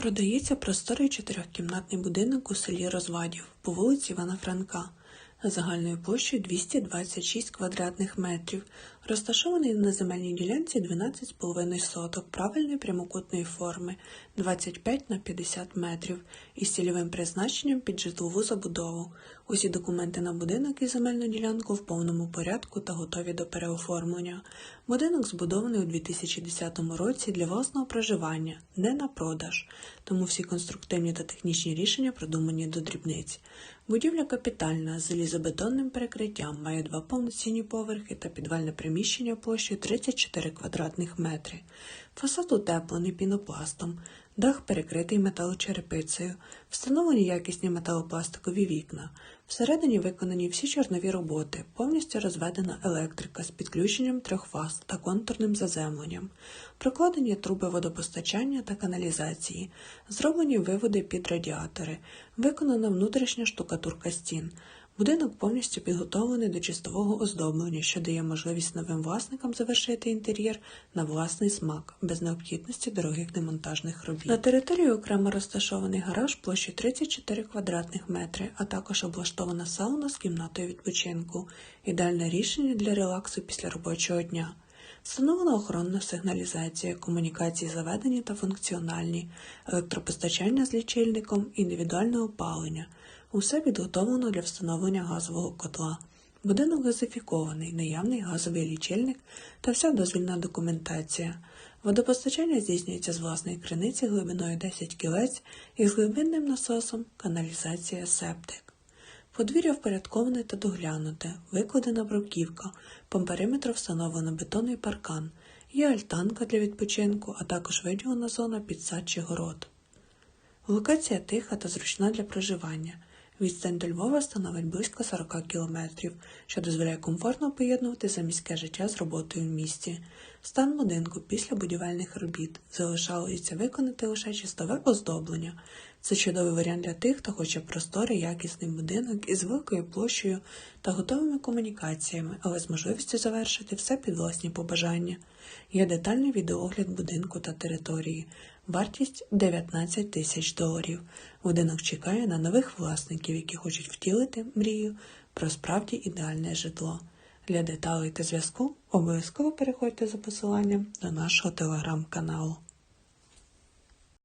Продається просторий чотирьохкімнатний будинок у селі Розвадів по вулиці Івана Франка загальною площею 226 квадратних метрів, розташований на земельній ділянці 12,5 соток правильної прямокутної форми 25 на 50 метрів із цільовим призначенням під житлову забудову. Усі документи на будинок і земельну ділянку в повному порядку та готові до переоформлення. Будинок збудований у 2010 році для власного проживання, не на продаж, тому всі конструктивні та технічні рішення продумані до дрібниць. Будівля капітальна з залізобетонним перекриттям має два повноцінні поверхи та підвальне приміщення площею 34 квадратних метри. Фасад утеплений пінопластом, дах перекритий металочерепицею, встановлені якісні металопластикові вікна. Всередині виконані всі чорнові роботи, повністю розведена електрика з підключенням трьох фаз та контурним заземленням, прокладені труби водопостачання та каналізації, зроблені виводи під радіатори, виконана внутрішня штукатурка стін. Будинок повністю підготовлений до чистового оздоблення, що дає можливість новим власникам завершити інтер'єр на власний смак, без необхідності дорогих демонтажних робіт. На території окремо розташований гараж площі 34 квадратних метри, а також облаштована сауна з кімнатою відпочинку. Ідеальне рішення для релаксу після робочого дня. Встановлена охоронна сигналізація, комунікації заведені та функціональні, електропостачання з лічильником, індивідуальне опалення. Усе підготовлено для встановлення газового котла. Будинок газифікований, наявний газовий лічильник та вся дозвільна документація. Водопостачання здійснюється з власної криниці глибиною 10 кілець і з глибинним насосом каналізація септик. Подвір'я впорядковане та доглянуте, викладена бруківка, по периметру встановлено бетонний паркан, є альтанка для відпочинку, а також виділена зона підсад чи город. Локація тиха та зручна для проживання. Відстань до Львова становить близько 40 кілометрів, що дозволяє комфортно поєднувати заміське життя з роботою в місті. Стан будинку після будівельних робіт залишалося виконати лише чистове оздоблення. Це чудовий варіант для тих, хто хоче просторий, якісний будинок із великою площею та готовими комунікаціями, але з можливістю завершити все під власні побажання. Є детальний відеогляд будинку та території. Вартість 19 тисяч доларів. Будинок чекає на нових власників, які хочуть втілити мрію про справді ідеальне житло. Для деталей та зв'язку обов'язково переходьте за посиланням до нашого телеграм-каналу.